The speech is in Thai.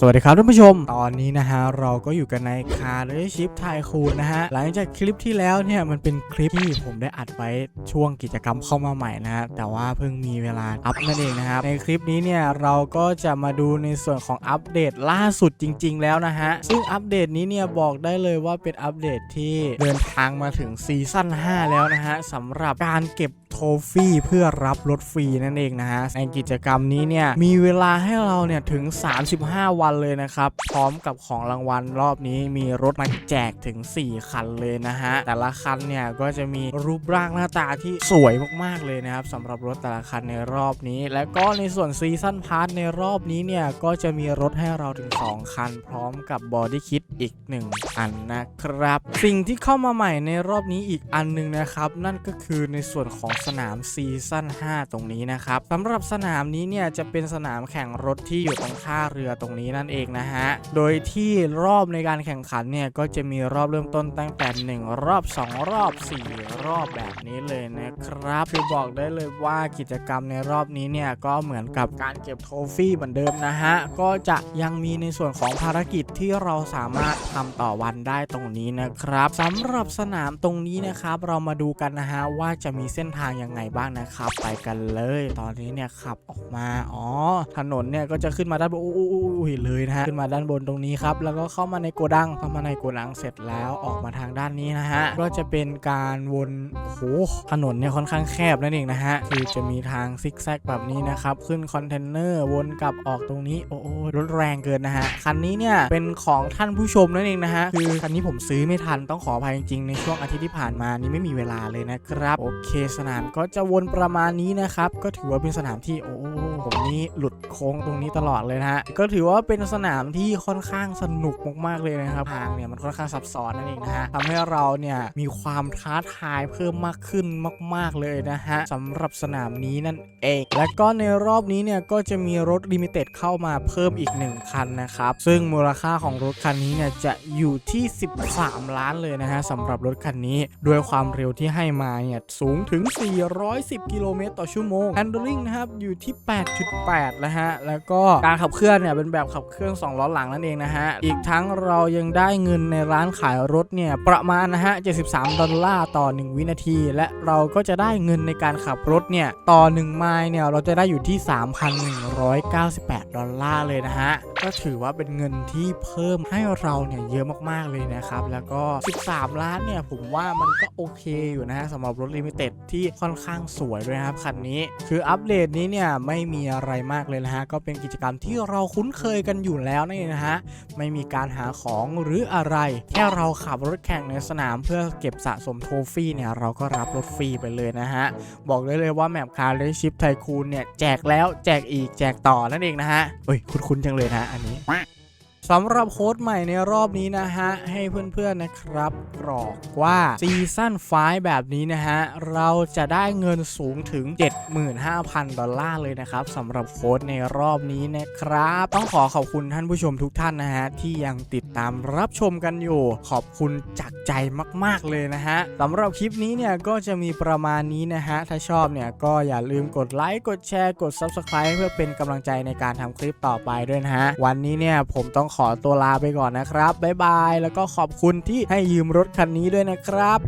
สวัสดีครับท่านผู้ชม ตอนนี้นะฮะเราก็อยู่กันในคาร์เรชิพไทคูนนะฮะหลังจากคลิปที่แล้วเนี่ยมันเป็นคลิปที่ผมได้อัดไว้ช่วงกิจกรรมเข้ามาใหม่นะฮะแต่ว่าเพิ่งมีเวลาอัพนั่นเองนะครับในคลิปนี้เนี่ยเราก็จะมาดูในส่วนของอัปเดตล่าสุดจริง ๆ แล้วนะฮะซึ่งอัปเดตนี้เนี่ยบอกได้เลยว่าเป็นอัปเดตที่เดินทางมาถึงซีซั่น5แล้วนะฮะสำหรับการเก็บ โทฟี่เพื่อรับรถฟรีนั่นเองนะฮะในกิจกรรมนี้เนี่ยมีเวลาให้เราเนี่ยถึง 35 วันเลยนะครับ พร้อมกับของรางวัลรอบนี้มีรถมาแจกถึง 4 คันเลยนะฮะ แต่ละคันเนี่ยก็จะมีรูปร่างหน้าตาที่สวยมากๆเลยนะครับสำหรับรถแต่ละคันในรอบนี้ และก็ในส่วนซีซั่นพาร์ทในรอบนี้เนี่ยก็จะมีรถให้เราถึง 2 คัน พร้อมกับบอดี้คิดอีก 1 อันนะครับ สิ่งที่เข้ามาใหม่ในรอบนี้อีกอันหนึงนะครับ นั่นก็คือในส่วนของสนามซีซั่น5 ตรงนี้นะครับสำหรับสนามนี้เนี่ยจะเป็นสนามแข่งรถที่อยู่ตรงท่าเรือตรงนี้นั่นเองนะฮะ โดยที่รอบในการแข่งขันเนี่ยก็จะมีรอบเริ่มต้นตั้งแต่ 1 รอบ 2 รอบ 4 รอบแบบนี้เลยนะครับคือบอกได้เลยว่ากิจกรรมในรอบนี้เนี่ยก็เหมือนกับการเก็บโทฟี่เหมือนเดิมนะฮะ ก็จะยังมีในส่วนของภารกิจที่เราสามารถทำต่อวันได้ตรงนี้นะครับสำหรับสนามตรงนี้นะครับ เรามาดูกันนะฮะว่าจะมีเส้นทางยังไงบ้างนะครับ ไปกันเลย ตอนนี้เนี่ยขับออกมาอ๋อถนนเนี่ยก็จะขึ้นมาด้านบนอู้อู้อู้อู้เห็นเลยนะฮะขึ้นมาด้านบนตรงนี้ครับแล้วก็เข้ามาในโกดังเข้ามาในโกดังเสร็จแล้วออกมาทางด้านนี้นะฮะก็จะเป็นการวนโอ้โหถนนเนี่ยค่อนข้างแคบนั่นเองนะฮะคือจะมีทางซิกแซกแบบนี้นะครับขึ้นคอนเทนเนอร์วนกลับออกตรงนี้โอ้โหรถแรงเกินนะฮะคันนี้เนี่ยเป็นของท่านผู้ชมนั่นเองนะฮะคือคันนี้ผมซื้อไม่ทันต้องขออภัยจริงๆในช่วงอาทิตย์ที่ผ่านมานี้ไม่มีเวลาเลยนะครับโอเคสนามก็จะวนประมาณนี้นะครับ ก็ถือว่าเป็นสนามที่โอ้ ผมนี่หลุดโค้งตรงนี้ตลอดเลยนะฮะก็ถือว่าเป็นสนามที่ค่อนข้างสนุกมากๆเลยนะครับทางเนี่ยมันค่อนข้างซับซ้อนนั่นเองนะฮะทำให้เราเนี่ยมีความท้าทายเพิ่มมากขึ้นมาก ๆเลยนะฮะสำหรับสนามนี้นั่นเอง และก็ในรอบนี้เนี่ยก็จะมีรถลิมิเต็ดเข้ามาเพิ่มอีก 1 คันนะครับ ซึ่งมูลค่าของรถคันนี้เนี่ยจะอยู่ที่ 13 ล้านเลยนะฮะสำหรับรถคันนี้ด้วยความเร็วที่ให้มาเนี่ยสูงถึง 410 กิโลเมตรต่อชั่วโมง handling นะครับอยู่ที่ 8 8.8แล้วฮะแล้วก็การขับเคลื่อนเนี่ยเป็นแบบขับเคลื่อน2ล้อหลังนั่นเองนะฮะอีกทั้งเรายังได้เงินในร้านขายรถเนี่ยประมาณนะฮะ73 ดอลลาร์ต่อ 1 วินาที และเราก็จะได้เงินในการขับรถเนี่ยต่อ 1 ไมล์เนี่ยเราจะได้อยู่ที่ 3,198 ดอลลาร์เลยนะฮะก็ถือว่าเป็นเงินที่เพิ่มให้เราเนี่ยเยอะมากๆเลยนะครับ แล้วก็ 13 ล้านเนี่ยผมว่ามันก็โอเคอยู่นะฮะสำหรับรถลิมิเต็ดที่ค่อนข้างสวยด้วยครับคันนี้ คืออัปเดตนี้เนี่ยไม่มีอะไรมากเลยนะฮะก็เป็นกิจกรรมที่เราคุ้นเคยกันอยู่แล้วนี่นะฮะไม่มีการหาของหรืออะไรแค่เราขับรถแข่งในสนามเพื่อเก็บสะสมโทฟี่เนี่ยเราก็รับรถฟรีไปเลยนะฮะบอกได้เลยว่าแมปคาร์เลชิพไทคูนเนี่ยแจกแล้วแจกอีกแจกต่อนั่นเองนะฮะเฮ้ยคุ้นๆจังเลยนะอันนี้ สำหรับโค้ดใหม่ในรอบนี้นะฮะ ให้เพื่อนๆนะครับกรอกว่าซีซั่นไฟแบบนี้นะฮะ เราจะได้เงินสูงถึง 75,000 ดอลลาร์เลยนะครับสำหรับโค้ดในรอบนี้นะครับ ต้องขอขอบคุณท่านผู้ชมทุกท่านนะฮะ ที่ยังติดตามรับชมกันอยู่ ขอบคุณจากใจมากๆเลยนะฮะสำหรับคลิปนี้เนี่ยก็จะมีประมาณนี้นะฮะ ถ้าชอบเนี่ยก็อย่าลืมกดไลค์กดแชร์กด Subscribe เพื่อเป็นกำลังใจในการทำคลิปต่อไปด้วยนะฮะวันนี้เนี่ยผมต้องขอตัวลาไปก่อนนะครับบ๊ายบาย แล้วก็ขอบคุณที่ให้ยืมรถคันนี้ด้วยนะครับ